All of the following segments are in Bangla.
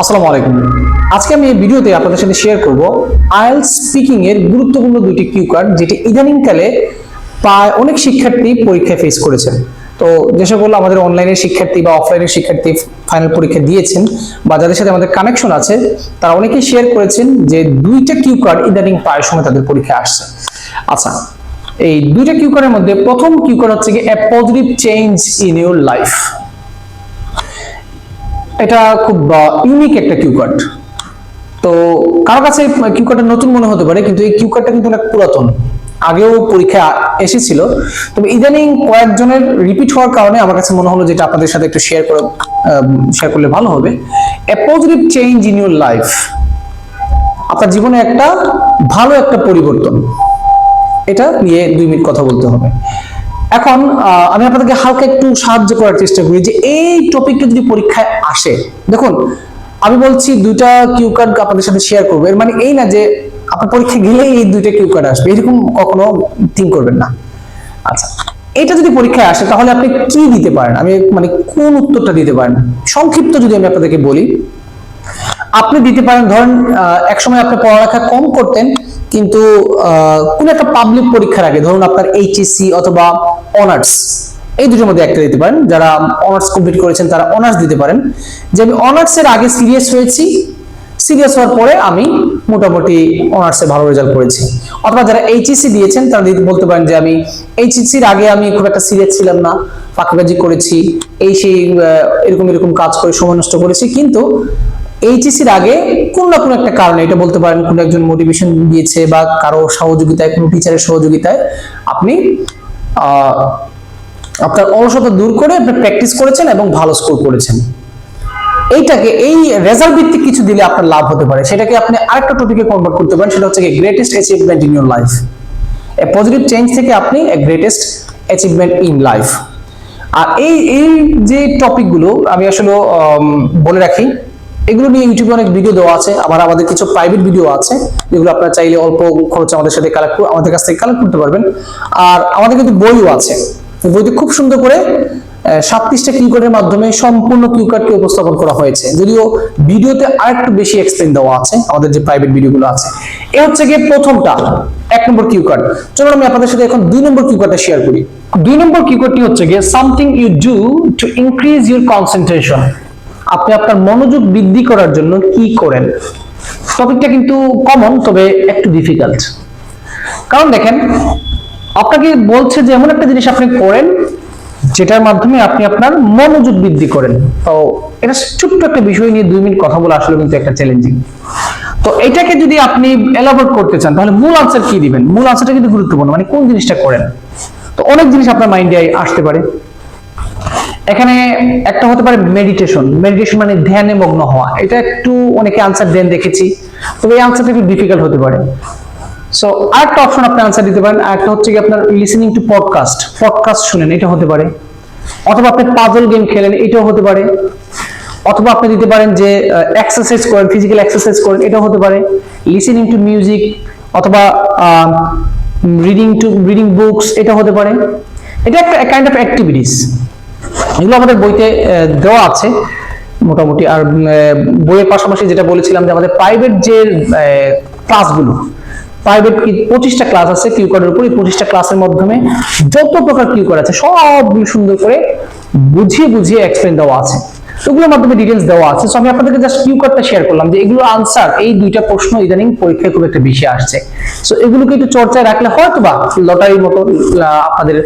আসসালামু আলাইকুম। আজকে আমি এই ভিডিওতে আপনাদের সাথে শেয়ার করব আইএলস স্পিকিং এর গুরুত্বপূর্ণ দুইটি কিউ কার্ড যেটি ইদানিংকালে প্রায় অনেক শিক্ষার্থী পরীক্ষায় ফেস করেছেন। তো যে সকল আমাদের অনলাইনের শিক্ষার্থী বা অফলাইনের শিক্ষার্থী ফাইনাল পরীক্ষা দিয়েছেন বা যাদের সাথে আমাদের কানেকশন আছে, তারা অনেকেই শেয়ার করেছেন যে দুইটা কিউ কার্ড ইদানিং প্রায় সময় তাদের পরীক্ষায় আসছে। আচ্ছা এই দুইটা কিউ কার্ডের মধ্যে প্রথম কিউ কার্ড হচ্ছে কি a positive change in your life এটা খুব ইউনিক একটা কিউ কার্ড তো কারও কাছে কিউ কার্ডটা নতুন মনে হতে পারে, কিন্তু এই কিউ কার্ডটা কিন্তু অনেক পুরাতন। আগেও পরীক্ষা এসেছিল। তবে ইদানিং কয়েকজনের রিপিট হওয়ার কারণে আমার কাছে মনে হলো যেটা আপনাদের সাথে একটু শেয়ার করে শেয়ার করলে ভালো হবে। A positive change in your life আপনার জীবনে একটা ভালো একটা পরিবর্তন। এটা নিয়ে দুই মিনিট কথা বলতে হবে। এখন আমি আপনাদেরকে হালকা একটু সাহায্য করার চেষ্টা করি যে এই টপিকটা যদি পরীক্ষায় আসে, দেখুন, আমি বলছি দুইটা কিউ কার্ড আপনাদের সাথে শেয়ার করব। এর মানে এই না যে আপনার পরীক্ষা গেলেই এই দুইটা কিউ কার্ড আসবে, এরকম কখনো থিঙ্ক করবেন না। আচ্ছা এটা যদি পরীক্ষায় আসে, তাহলে আপনি কি দিতে পারেন? আমি মানে কোন উত্তরটা দিতে পারেন? সংক্ষিপ্ত যদি আমি আপনাদেরকে বলি, আপনি দিতে পারেন, ধরেন একসময় আপনি পড়ালেখা কম করতেন কিন্তু কোন একটা পাবলিক পরীক্ষার আগে, ধরুন আপনার এইচএসসি অথবা অনার্স এই দুটোর মধ্যে একটা দিতে পারেন। যারা অনার্স কমপ্লিট করেছেন, তারা অনার্স দিতে পারেন। যে আমি অনার্সের আগে সিরিয়াস হয়েছি সিরিয়াস হওয়ার পরে আমি মোটামুটি অনার্সে ভালো রেজাল্ট করেছি। অথবা যারা এইচএসসি দিয়েছেন, তারা বলতে পারেন যে আমি এইচএসসির আগে আমি খুব একটা সিরিয়াস ছিলাম না, ফাঁকিবাজি করেছি, এই সেই এরকম এরকম কাজ করে সময় নষ্ট করেছি। কিন্তু এইচএসির আগে কোন না কোন একটা কারণে, এটা বলতে পারেন কোন একজন মোটিভেশন দিয়েছে বা কারও সহযোগিতায়, কোনো টিচারের সহযোগিতায় আপনি আপনার অলসতা দূর করে আপনি প্র্যাকটিস করেছেন এবং ভালো স্কোর করেছেন। এইটাকে, এই রেজাল্ট ভিত্তিক কিছু দিলে আপনার লাভ হতে পারে। সেটাকে আপনি আরেকটা টপিকে কনভার্ট করতে পারেন, সেটা হচ্ছে greatest achievement in your life a positive change থেকে আপনি গ্রেটেস্ট অ্যাচিভমেন্ট ইন লাইফ আর এই এই যে টপিকগুলো আমি আসলে বলে রাখি এগুলো নিয়ে ইউটিউবে অনেক ভিডিও দেওয়া আছে, আবার আমাদের কিছু প্রাইভেট ভিডিও আছে, যেগুলো আপনারা চাইলে অল্প খরচে আমাদের সাথে কালেক্ট আমাদের কাছ থেকে কালেক্ট করতে পারবেন। আর আমাদের কিন্তু বইও আছে। বইটি খুব সুন্দর করে সাতত্রিশটা কিউ কার্ডের মাধ্যমে সম্পূর্ণ কিউ কার্ডকে উপস্থাপন করা হয়েছে। যদিও ভিডিওতে আরেকটু বেশি এক্সপ্লেন দেওয়া আছে, আমাদের যে প্রাইভেট ভিডিওগুলো আছে। এ হচ্ছে গিয়ে প্রথমটা, এক নম্বর কিউ কার্ড চলুন আমি আপনাদের সাথে এখন দুই নম্বর কিউ কার্ডটা শেয়ার করি। দুই নম্বর কিউ কার্ডটি হচ্ছে গিয়ে something you do to increase your concentration আপনি আপনার মনোযোগ বৃদ্ধি করার জন্য কি করেন? টপিকটা কিন্তু কমন তবে একটু ডিফিকাল্ট কারণ দেখেন, আপনাকে বলছে যে এমন একটা জিনিস আপনি করেন, যেটার মাধ্যমে আপনি আপনার মনোযোগ বৃদ্ধি করেন। তো এটা ছোট্ট একটা বিষয় নিয়ে দুই মিনিট কথা বলা আসলে কিন্তু একটা চ্যালেঞ্জিং তো এটাকে যদি আপনি এলাবোরেট করতে চান, তাহলে মূল আনসার কি দিবেন? মূল আনসারটা কিন্তু গুরুত্বপূর্ণ মানে কোন জিনিসটা করেন? তো অনেক জিনিস আপনার মাইন্ডে আসতে পারে। এখানে একটা হতে পারে মেডিটেশন মেডিটেশন মানে ধ্যানে মগ্ন হওয়া। এটা একটু অনেকে আনসার দেন দেখেছি, তবে এই আনসারটা একটু ডিফিকাল্ট হতে পারে। সো আরেকটা অপশন আপনি আনসার দিতে পারেন, আরেকটা হচ্ছে কি আপনার লিসেনিং টু পডকাস্ট পডকাস্ট শুনেন, এটা হতে পারে। অথবা আপনি পাজল গেম খেলেন, এটাও হতে পারে। অথবা আপনি দিতে পারেন যে এক্সারসাইজ করেন ফিজিক্যাল এক্সারসাইজ করেন, এটাও হতে পারে। লিসেনিং টু মিউজিক অথবা রিডিং টু রিডিং বুকস এটা হতে পারে। এটা একটা কাইন্ড অফ অ্যাক্টিভিটিস এগুলো আমাদের বইতে দেওয়া আছে মোটামুটি। আর বইয়ের পাশাপাশি যেটা বলেছিলাম যে আমাদের প্রাইভেট যে ক্লাসগুলো প্রাইভেট কি পঁচিশটা ক্লাস আছে কিউ কার্ডের উপর, এই পঁচিশটা ক্লাসের মাধ্যমে যত প্রকার কিউ কার্ড আছে সব সুন্দর করে বুঝিয়ে বুঝিয়ে এক্সপ্লেন দেওয়া আছে। তো ওগুলোর মাধ্যমে ডিটেলস দেওয়া আছে। সো আমি আপনাদেরকে জাস্ট কিউ কার্ডটা শেয়ার করলাম যে এগুলো আনসার এই দুইটা প্রশ্ন ইদানিং পরীক্ষায় খুব একটা বেশি আসছে। সো এগুলোকে একটু চর্চায় রাখলে হয়তো বা লটারির মতো আপনাদের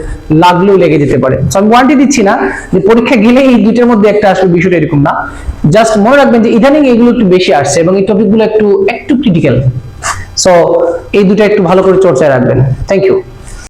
লাগলেও লেগে যেতে পারে। সো আমি ওয়ারেন্টি দিচ্ছি না যে পরীক্ষা গেলে এই দুইটার মধ্যে একটা আসবে, বিষয়টা এরকম না। জাস্ট মনে রাখবেন যে ইদানিং এগুলো একটু বেশি আসছে এবং এই টপিকগুলো একটু একটু ক্রিটিক্যাল সো এই দুটো একটু ভালো করে চর্চায় রাখবেন। Thank you